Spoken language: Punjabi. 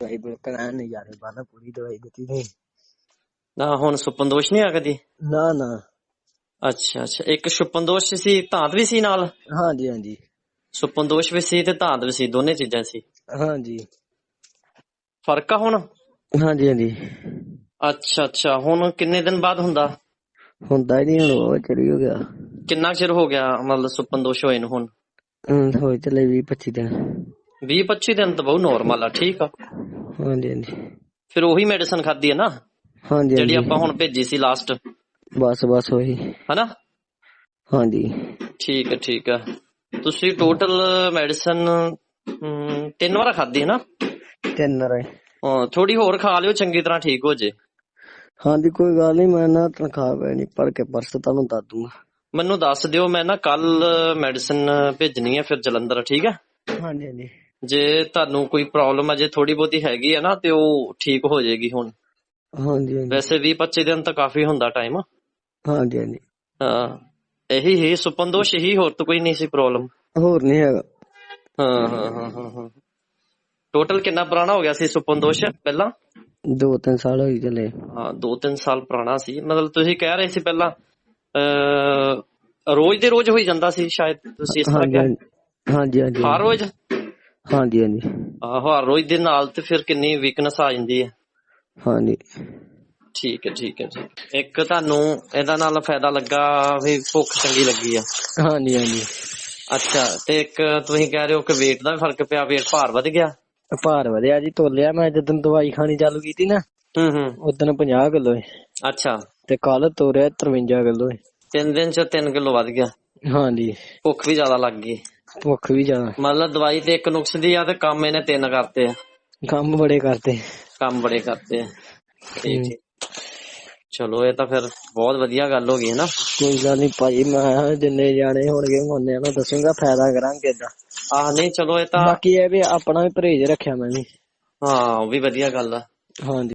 ਦਵਾਈ ਬਿਲਕੁਲ ਐਨ ਨਜ਼ਾਰੇ ਬਾਨਾ ਪੂਰੀ ਦਵਾਈ ਦਿੱਤੀ ਸੀ ਨਾ ਹੁਣ ਸੁਪਨ ਦੋਸ਼ ਨਹੀਂ ਆ ਕਦੀ ਨਾ ਨਾ। ਅੱਛਾ ਅੱਛਾ। ਇੱਕ ਸੁਪਨ ਦੋਸ਼ ਸੀ ਧਾਤ ਵੀ ਸੀ ਨਾਲ? ਹਾਂਜੀ ਹਾਂਜੀ। ਸੁਪਨ ਦੋਸ਼ ਵੀ ਸੀ ਤੇ ਧਾਤ ਵੀ ਸੀ ਦੋਨੇ ਚੀਜ਼ਾਂ ਸੀ। ਹਾਂਜੀ। ਫ਼ਰਕ ਆ ਹੁਣ? ਹਾਂਜੀ ਹਾਂਜੀ। ਅੱਛਾ ਅੱਛਾ। ਹੁਣ ਕਿੰਨੇ ਦਿਨ ਬਾਅਦ ਹੁੰਦਾ? ਹੁੰਦਾ ਹੀ ਨਹੀਂ ਹੁਣ ਉਹ ਚੜੀ ਹੋ ਗਿਆ। ਕਿੰਨਾ ਚਿਰ ਹੋ ਗਿਆ ਮਤਲਬ ਸੁਪਨ ਦੋਸ਼ ਹੋਏ ਨੂੰ ਹੁਣ? ਹੁਣ ਹੋਏ ਚਲੇ 20 25 ਦਿਨ। 20 25 ਦਿਨ ਤਾਂ ਬਹੁਤ ਨਾਰਮਲ ਆ ਠੀਕ ਆ। ਹਾਂਜੀ ਹਾਂਜੀ। ਫਿਰ ਉਹੀ ਮੈਡੀਸਨ ਖਾਦੀ ਹੈ ਨਾ? ਹਾਂਜੀ ਜਿਹੜੀ ਆਪਾਂ ਹੁਣ ਭੇਜੀ ਸੀ ਲਾਸਟ ਬਸ ਬਸ ਉਹੀ। ਹਨਾ? ਹਾਂਜੀ। ਠੀਕ ਹੈ ਠੀਕ ਹੈ। ਤੁਸੀਂ ਟੋਟਲ ਮੈਡੀਸਨ ਤਿੰਨ ਵਾਰ ਖਾਦੀ ਹੈ ਨਾ? ਤਿੰਨ ਰੇ ਥੋੜੀ ਹੋਰ ਖਾ ਲਿਓ ਚੰਗੀ ਤਰ੍ਹਾਂ ਠੀਕ ਹੋ ਜੇ। ਹਾਂਜੀ ਕੋਈ ਗੱਲ ਨਹੀਂ ਮੈਂ ਨਾ ਤਨਖਾਹ ਪੈਣੀ ਭਰ ਕੇ ਪਰਸ ਤੁਹਾਨੂੰ ਦੱਸ ਦੂੰਗਾ। ਮੈਨੂੰ ਦੱਸ ਦਿਓ ਮੈਂ ਨਾ ਕੱਲ ਮੈਡੀਸਨ ਭੇਜਣੀ ਹੈ ਫਿਰ ਜਲੰਧਰ ਠੀਕ ਹੈ? ਹਾਂਜੀ ਹਾਂਜੀ। ਜੇ ਤੁਹਾਨੂੰ ਕੋਈ ਪ੍ਰੋਬਲਮ ਅਜੇ ਥੋੜੀ ਬਹੁਤੀ ਹੈਗੀ ਹੈ ਨਾ ਤੇ ਉਹ ਠੀਕ ਹੋ ਜਾਏਗੀ ਹੁਣ। ਹਾਂਜੀ ਹਾਂਜੀ। ਵੈਸੇ 20 25 ਦਿਨ ਤਾਂ ਕਾਫੀ ਹੁੰਦਾ ਟਾਈਮ ਹਾਂਜੀ ਹਾਂਜੀ। ਹਾਂ ਇਹੀ ਹੀ ਸੁਪਨ ਦੋਸ਼ ਹੀ ਹੋਰ ਤਾਂ ਕੋਈ ਨਹੀਂ ਸੀ ਪ੍ਰੋਬਲਮ ਹੋਰ ਨਹੀਂ ਹੈਗਾ। ਹਾਂ ਹਾਂ ਹਾਂ ਹਾਂ ਹਾਂ। ਟੋਟਲ ਕਿੰਨਾ ਪੁਰਾਣਾ ਹੋ ਗਿਆ ਸੀ ਸੁਪਨ ਦੋਸ਼ ਪਹਿਲਾਂ? ਦੋ ਤਿੰਨ ਸਾਲ ਹੋਈ ਚਲੇ। ਹਾਂ 2-3 ਸਾਲ ਪੁਰਾਣਾ ਸੀ। ਮਤਲਬ ਤੁਸੀਂ ਕਹਿ ਰਹੇ ਸੀ ਪਹਿਲਾਂ ਅ ਰੋਜ਼ ਦੇ ਰੋਜ਼ ਹੋਈ ਜਾਂਦਾ ਸੀ ਸ਼ਾਇਦ ਤੁਸੀਂ ਇਸ ਤਰ੍ਹਾਂ ਹਾਂਜੀ ਕਿਹਾ। ਹਾਂਜੀ ਹਾਂਜੀ। ਹਰ ਰੋਜ਼? ਹਾਂਜੀ ਹਾਂਜੀ। ਆਹੋ ਹਰ ਰੋਜ਼ ਦੇ ਨਾਲ ਤੇ ਫਿਰ ਕਿੰਨੀ ਵੀਕਨੈਸ ਆ ਜਾਂਦੀ ਹੈ। ਹਾਂਜੀ। ਠੀਕ ਹੈ ਠੀਕ ਹੈ। ਇੱਕ ਤੁਹਾਨੂੰ ਇਹਦਾ ਨਾਲ ਫਾਇਦਾ ਲੱਗਾ ਵੀ ਭੁੱਖ ਚੰਗੀ ਲੱਗੀ ਆ। ਹਾਂਜੀ ਹਾਂਜੀ। ਅੱਛਾ ਤੇ ਇੱਕ ਤੁਸੀਂ ਕਹਿ ਰਹੇ ਹੋ ਕਿ weight ਦਾ ਵੀ ਫ਼ਰਕ ਪਿਆ weight ਭਾਰ ਵਧ ਗਿਆ। ਭਾਰ ਵਧਿਆ ਜੀ ਤੋਲਿਆ ਮੈਂ ਜਦੋਂ ਦਵਾਈ ਖਾਣੀ ਚਾਲੂ ਕੀਤੀ ਨਾ ਹੂੰ ਹੂੰ। ਉਦੋਂ 50 ਕਿਲੋ ਅੱਛਾ। ਤੇ ਕੱਲ ਤੋਰਿਆ 53 ਕਿਲੋ ਤਿੰਨ ਦਿਨ ਚ 3 ਕਿਲੋ ਵਧ ਗਿਆ। ਹਾਂਜੀ। ਭੁੱਖ ਵੀ ਜ਼ਿਆਦਾ ਲੱਗ ਗਈ। ਭੁੱਖ ਵੀ ਜ਼ਿਆਦਾ। ਮਤਲਬ ਦਵਾਈ ਤੇ ਇੱਕ ਨੁਕਸ ਦੀ ਆ ਤੇ ਕੰਮ ਇਹਨੇ ਤਿੰਨ ਕਰਤੇ ਆ। ਕੰਮ ਬੜੇ ਕਰਦੇ ਕੰਮ ਬੜੇ ਕਰਤੇ ਆ। ਠੀਕ ਠੀਕ ਚਲੋ ਇਹ ਤਾਂ ਫਿਰ ਬਹੁਤ ਵਧੀਆ ਗੱਲ ਹੋ ਗਈ ਹੈ ਨਾ ਕੋਈ ਗੱਲ ਨਹੀਂ ਭਾਈ ਮੈਂ ਜਿੰਨੇ ਜਾਣੇ ਹੋਣਗੇ ਉਹਨੇ ਨੂੰ ਦੱਸੂਗਾ ਫਾਇਦਾ ਕਰਾਂਗੇ ਏਦਾਂ ਆਹ ਨਹੀਂ ਚਲੋ ਇਹ ਤਾਂ ਬਾਕੀ ਇਹ ਵੀ ਆਪਣਾ ਵੀ ਪਰਹੇਜ ਰੱਖਿਆ ਮੈਂ ਵੀ। ਹਾਂ ਉਹ ਵੀ ਵਧੀਆ ਗੱਲ ਆ। ਹਾਂਜੀ।